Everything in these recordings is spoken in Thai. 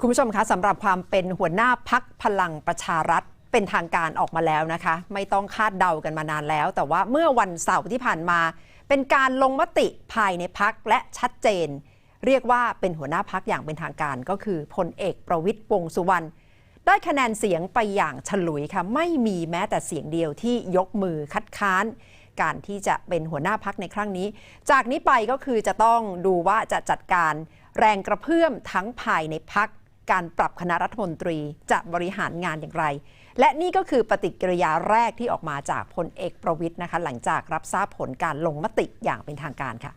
คุณผู้ชมคะสำหรับความเป็นหัวหน้าพักพลังประชารัฐเป็นทางการออกมาแล้วนะคะ ไม่ต้องคาดเดากันมานานแล้ว แต่ว่าเมื่อวันเสาร์ที่ผ่านมา เป็นการลงมติภายในพักและชัดเจน เรียกว่าเป็นหัวหน้าพักอย่างเป็นทางการก็คือพลเอกประวิตยวงสุวรรณได้คะแนนเสียงไปอย่างฉลุยค่ะไม่มีแม้แต่เสียงเดียวที่ยกมือคัดค้าน การที่จะเป็นหัวหน้าพักในครั้งนี้ จากนี้ไปก็คือจะต้องดูว่าจะจัดการแรงกระเพื่อมทั้งภายในพัก การปรับคณะรัฐมนตรีจะบริหารงานอย่างไร และนี่ก็คือปฏิกิริยาแรกที่ออกมาจากพลเอกประวิทย์นะคะ หลังจากรับทราบผลการลงมติอย่างเป็นทางการค่ะ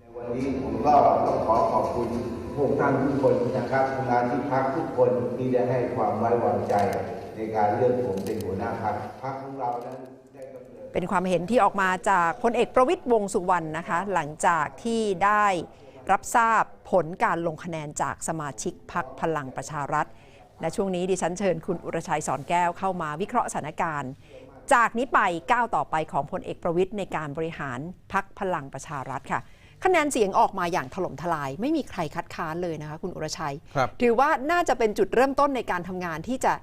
ในวันนี้ผมก็ต้องขอขอบคุณพวกท่านทุกคนนะครับทำงานที่พักทุกคนที่ได้ให้ความไว้วางใจในการเลือกผมเป็นหัวหน้าพักพักของเรานั้นได้กำเนิดเป็นความเห็นที่ออกมาจากพลเอกประวิตยวงษ์สุวรรณนะคะ หลังจากที่ได้รับทราบ ผลการลงคะแนนจากสมาชิกพักพลังประชารัฐ และช่วงนี้ดิฉันเชิญคุณอุรชัยสอนแก้วเข้ามาวิเคราะห์สถานการณ์ จากนี้ไปก้าวต่อไปของพลเอกประวิตยในการบริหารพักพลังประชารัฐค่ะ คะแนนเสียงออกมาอย่างถล่มทลาย ไม่มีใครคัดค้านเลยนะคะคุณอุรชัยครับถือว่าน่าจะเป็นจุดเริ่มต้นในการทำงานที่จะ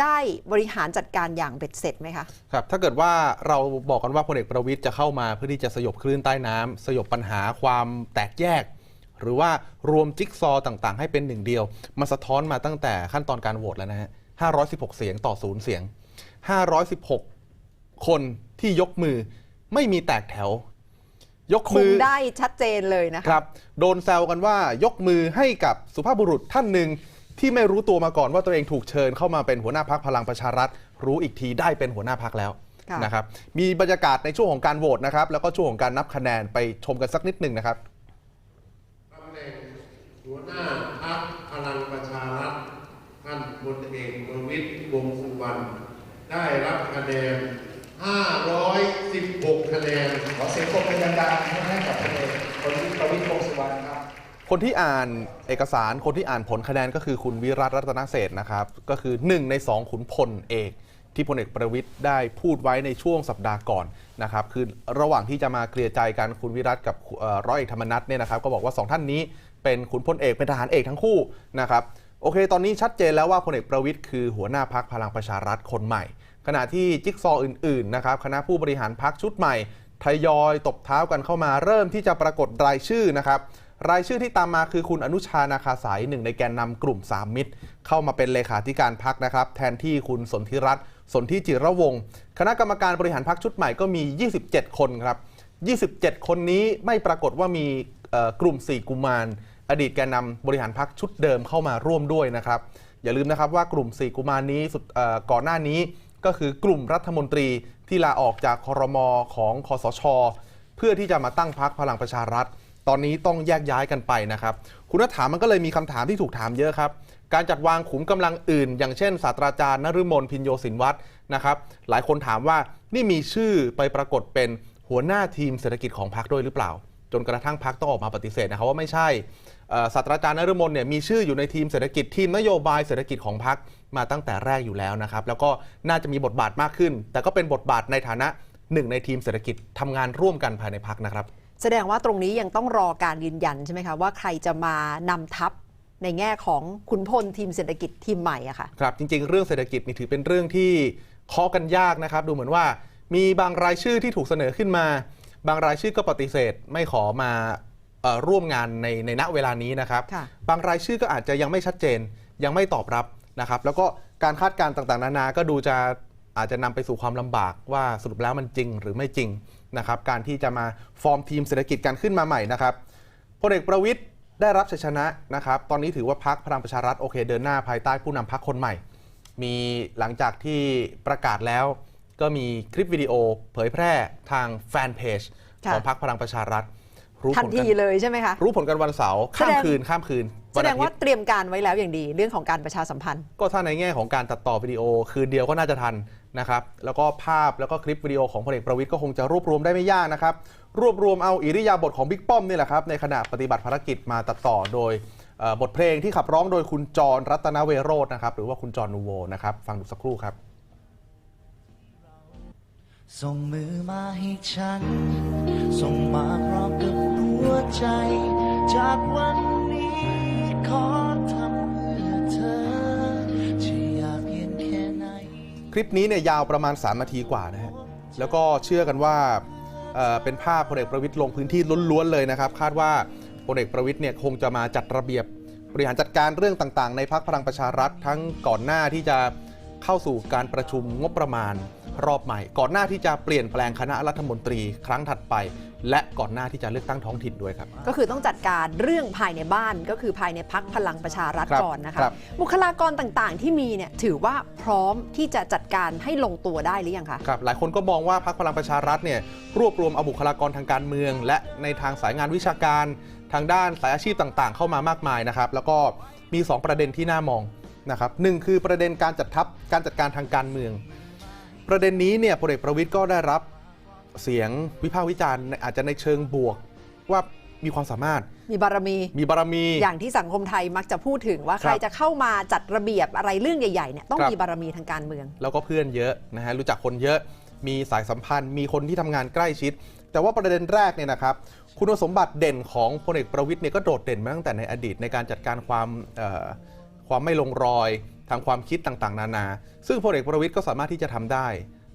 ได้บริหารจัดการอย่างเบ็ดเสร็จไหมคะครับถ้าเกิดว่าเราบอกกันว่าพลเอกประวิตยจะเข้ามาเพื่อที่จะสยบคลื่นใต้น้ำสยบปัญหาความแตกแยก หรือว่ารวมจิ๊กซอว์ต่างๆ ให้เป็นหนึ่งเดียว มาสะท้อนมาตั้งแต่ขั้นตอนการโหวตแล้วนะฮะ 516 เสียงต่อศูนย์เสียง 516 คนที่ยกมือไม่มีแตกแถว ยกคุมืมอได้ชัดเจนเลยนะคะครับ โดนแซวกันว่ายกมือให้กับสุภาพบุรุษท่านหนึ่งที่ไม่รู้ตัวมาก่อนว่าตัวเองถูกเชิญเข้ามาเป็นหัวหน้าพักพลังประชารัฐ รู้อีกทีได้เป็นหัวหน้าพักแล้วค่ะนะครับ มีบรรยากาศในช่วงของการโหวตนะครับ แล้วก็ช่วงของการนับคะแนนไปชมกันสักนิดหนึ่งนะครับตำแหน่ง หัวหน้าพรรคพลังประชารัฐท่านพลเอกประวิตยวงษ์สุวรรณได้รับคะแนน 516 คะแนน ขอเสียงปรบมือดังๆให้กับพลเอกประวิตรประวิตรวงษ์สุวรรณครับ คนที่อ่านเอกสารคนที่อ่านผลคะแนนก็คือคุณวิรัตรัตนเศรษฐ์นะครับ ก็คือ 1 ใน 2 ขุนพลเอกที่พลเอกประวิตยได้พูดไว้ในช่วงสัปดาห์ก่อนนะครับคือระหว่างที่จะมาเคลียร์ใจกันคุณวิรัตกับเอ่อร้อยเอกธรรมนัฐเนี่ยนะครับก็บอกว่า 2 ท่านนี้ เป็นขุนพลเอกเป็นทหารเอกทั้งคู่นะครับโอเค ตอนนี้ชัดเจนแล้วว่าพลเอกประวิตยคือหัวหน้าพักพลังประชารัฐคนใหม่ ขณะที่จิ๊กซออื่นๆนะครับคณะผู้บริหารพักชุดใหม่ทยอยตบเท้ากันเข้ามาเริ่มที่จะปรากฏรายชื่อนะครับรายชื่อที่ตามมาคือคุณอนุชานาคาสายหนึ่งในแกนนำกลุ่มสามมิตร เข้ามาเป็นเลขาธิการพักนะครับ แทนที่คุณสนธิรัตน์สนธิจิระวงศ์คณะกรรมการบริหารพักชุดใหม่ก็มี 27 คนครับ 27 คนนี้ไม่ปรากฏว่ามีกลุ่ม 4 กุมาร อดีตแกนนำบริหารพักชุดเดิมเข้ามาร่วมด้วยนะครับ อย่าลืมนะครับว่ากลุ่ม4กุมารนี้ก่อนหน้านี้ก็คือกลุ่มรัฐมนตรีที่ลาออกจากคอรมอของคอสช เพื่อที่จะมาตั้งพักพลังประชารัฐ ตอนนี้ต้องแยกย้ายกันไปนะครับ คุณนัฐามมันก็เลยมีคำถามที่ถูกถามเยอะครับ การจัดวางขุมกำลังอื่น อย่างเช่นศาสตราจารย์นฤมลพินโยสินวัฒน์นะครับ หลายคนถามว่านี่มีชื่อไปปรากฏเป็นหัวหน้าทีมเศรษฐกิจของพรรคด้วยหรือเปล่า จนกระทั่งพรรคต้องออกมาปฏิเสธนะครับว่าไม่ใช่เอ่อศาสตราจารย์นฤมลเนี่ยมีชื่ออยู่ในทีมเศรษฐกิจทีมนโยบายเศรษฐกิจของพรรคมาตั้งแต่แรกอยู่แล้วนะครับ แล้วก็น่าจะมีบทบาทมากขึ้น แต่ก็เป็นบทบาทในฐานะหนึ่งในทีมเศรษฐกิจทำงานร่วมกันภายในพรรคนะครับ แสดงว่าตรงนี้ยังต้องรอการยืนยันใช่ไหมคะว่าใครจะมานำทัพในแง่ของขุนพลทีมเศรษฐกิจทีมใหม่อะค่ะครับจริง ๆ เรื่องเศรษฐกิจนี่ถือเป็นเรื่องที่เคาะกันยากนะครับ ดูเหมือนว่ามีบางรายชื่อที่ถูกเสนอขึ้นมา บางรายชื่อก็ปฏิเสธไม่ขอมาเอ่อร่วมงานในในณเวลานี้นะครับค่ะบางรายชื่อก็อาจจะยังไม่ชัดเจน ยังไม่ตอบรับนะครับ แล้วก็การคาดการณ์ต่างๆ นานาก็ดูจะอาจจะนำไปสู่ความลำบากว่าสรุปแล้วมันจริงหรือไม่จริงนะครับ การที่จะมาฟอร์มทีมเศรษฐกิจกันขึ้นมาใหม่นะครับพลเอกประวิทย์ได้รับชัยชนะนะครับ ตอนนี้ถือว่าพักพลังประชารัฐโอเคเดินหน้าภายใต้ผู้นำพักคนใหม่ มีหลังจากที่ประกาศแล้ว ก็มีคลิปวิดีโอเผยแพร่ทางแฟนเพจค่ะของพักพลังประชารัฐรู้ทันผลทีกันเลยใช่ไหมคะ รู้ผลกันวันเสาร์ข้ามแสดงคืนข้ามคืนแสวันดอางทิว่าตย์เตรียมการไว้แล้วอย่างดี เรื่องของการประชาสัมพันธ์ ก็ถ้าในแง่ของการตัดต่อวิดีโอ คืนเดียวก็น่าจะทันนะครับ แล้วก็ภาพแล้วก็คลิปวิดีโอของพลเอกประวิทย์ก็คงจะรวบรวมได้ไม่ยากนะครับ รวบรวมเอาอิริยาบถของบิ๊กป้อมนี่แหละครับ ในขณะปฏิบัติภารกิจมาตัดต่อโดยเอ่อบทเพลงที่ขับร้องโดยคุณจรรัตนเวโรจน์นะครับหรือว่าคุณจรนูโวนะครับฟังดูสักครู่ครับ ส่งมือมาให้ฉัน ส่งมาพร้อมกับหัวใจ จากวันนี้ขอทำเพื่อเธอจะอยากเพียงแค่ไหน คลิปนี้เนี่ยยาวประมาณ 3 นาทีกว่านะฮะ แล้วก็เชื่อกันว่าเเป็นภาพพลเอกประวิตยลงพื้นที่ล้วนๆเลยนะครับ คาดว่าพลเอกประวิตยเนี่ยคงจะมาจัดระเบียบบริหารจัดการเรื่องต่างๆ ในพักพลังประชารัฐทั้งก่อนหน้าที่จะเข้าสู่การประชุมงบประมาณ รอบใหม่ ก่อนหน้าที่จะเปลี่ยนแปลงคณะรัฐมนตรีครั้งถัดไป และก่อนหน้าที่จะเลือกตั้งท้องถิ่นด้วยครับ ก็คือต้องจัดการเรื่องภายในบ้านก็คือภายในพักพลังประชารัฐครับก่อนนะคะ ครับ บุคลากรต่างๆ ที่มีเนี่ยถือว่าพร้อมที่จะจัดการให้ลงตัวได้หรือยังคะ ครับหลายคนก็มองว่าพรรคพลังประชารัฐเนี่ยรวบรวมเอาบุคลากรทางการเมือง และในทางสายงานวิชาการ ทางด้านสายอาชีพต่างๆ เข้ามามากมายนะครับ แล้วก็มี 2 ประเด็นที่น่ามองนะครับหนึ่งคือประเด็นการจัดทัพการจัดการทางการเมือง ประเด็นนี้เนี่ยพลเอกประวิทย์ก็ได้รับเสียงวิพากษ์วิจารณ์ในอาจจะในเชิงบวกว่ามีความสามารถ มีบารมี มีบารมี อย่างที่สังคมไทยมักจะพูดถึงว่าคใครัรบจะเข้ามาจัดระเบียบอะไรเรื่องใหญ่ๆเนี่ยต้องครับมีบารมีทางการเมือง แล้วก็เพื่อนเยอะนะฮะรู้จักคนเยอะ มีสายสัมพันธ์ มีคนที่ทำงานใกล้ชิด แต่ว่าประเด็นแรกเนี่ยนะครับ คุณสมบัติเด่นของพลเอกประวิทย์เนี่ยก็โดดเด่นมาตั้งแต่ในอดีตในการจัดการความเอ่อความไม่ลงรอย ทางความคิดต่างๆ นานา ซึ่งพลเอกประวิทย์ก็สามารถที่จะทำได้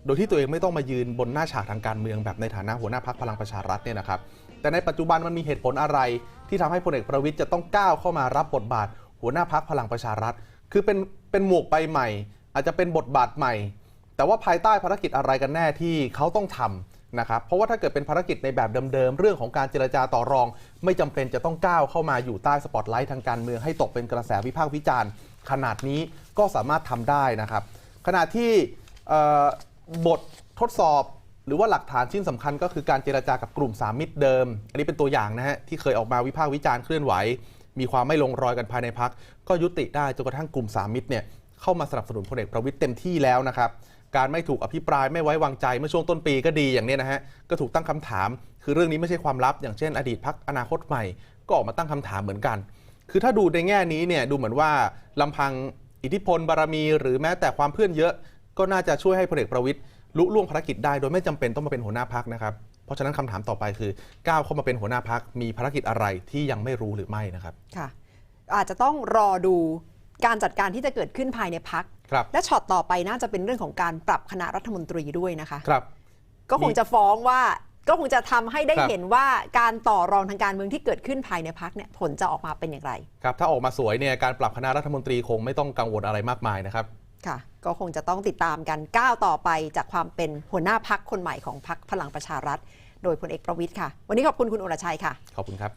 โดยที่ตัวเองไม่ต้องมายืนบนหน้าฉากทางการเมืองแบบในฐานะหัวหน้าพักพลังประชารัฐเนี่ยนะครับ แต่ในปัจจุบันมันมีเหตุผลอะไร ที่ทำให้พลเอกประวิทย์จะต้องก้าวเข้ามารับบทบาท หัวหน้าพักพลังประชารัฐ คือเป็นเป็นหมวกใบใหม่ อาจจะเป็นบทบาทใหม่ แต่ว่าภายใต้ภารกิจอะไรกันแน่ที่เขาต้องทำนะครับ เพราะว่าถ้าเกิดเป็นภารกิจในแบบเดิมๆ เรื่องของการเจรจาต่อรอง ไม่จำเป็นจะต้องก้าวเข้ามาอยู่ใต้สปอตไลท์ทางการเมืองให้ตกเป็นกระแสวิพากษ์วิจารณ์ ขนาดนี้ก็สามารถทำได้นะครับ ขณะที่บททดสอบหรือว่าหลักฐานชิ้นสำคัญก็คือการเจรจากับกลุ่มสามมิตรเดิม อันนี้เป็นตัวอย่างนะฮะที่เคยออกมาวิพากษ์วิจารณ์เคลื่อนไหว มีความไม่ลงรอยกันภายในพัก ก็ยุติได้จนกระทั่งกลุ่มสามมิตรเนี่ยเข้ามาสนับสนุนพลเอกประวิตยเต็มที่แล้วนะครับการไม่ถูกอภิปรายไม่ไว้วางใจเมื่อช่วงต้นปีก็ดีอย่างเนี้ยนะฮะก็ถูกตั้งคำถาม คือเรื่องนี้ไม่ใช่ความลับ อย่างเช่น อดีตพักอนาคตใหม่ ก็ออกมาตั้งคำถามเหมือนกัน คือถ้าดูในแง่นี้เนี่ยดูเหมือนว่าลำพังอิทธิพลบารมี หรือแม้แต่ความเพื่อนเยอะ ก็น่าจะช่วยให้พลเอกประวิตยลุล่วงภารกิจได้ โดยไม่จำเป็นต้องมาเป็นหัวหน้าพักนะครับ เพราะฉะนั้นคำถามต่อไปคือก้าวเข้ามาเป็นหัวหน้าพักมีภารกิจอะไรที่ยังไม่รู้หรือไม่นะครับค่ะ อาจจะต้องรอดูการจัดการที่จะเกิดขึ้นภายในพักครับและช็อตต่อไปน่าจะเป็นเรื่องของการปรับคณะรัฐมนตรีด้วยนะคะครับก็คงจะฟ้องว่า ก็คงจะทำให้ได้ครับเห็นว่าการต่อรองทางการเมืองที่เกิดขึ้นภายในพักเนี่ยผลจะออกมาเป็นอย่างไร ครับ ถ้าออกมาสวยเนี่ยการปรับคณะรัฐมนตรีคงไม่ต้องกังวลอะไรมากมายนะครับค่ะ ก็คงจะต้องติดตามกันก้าวต่อไปจากความเป็นหัวหน้าพักคนใหม่ของพักพลังประชารัฐ โดยพลเอกประวิทย์ค่ะ วันนี้ขอบคุณคุณอุรชัยค่ะ ขอบคุณครับ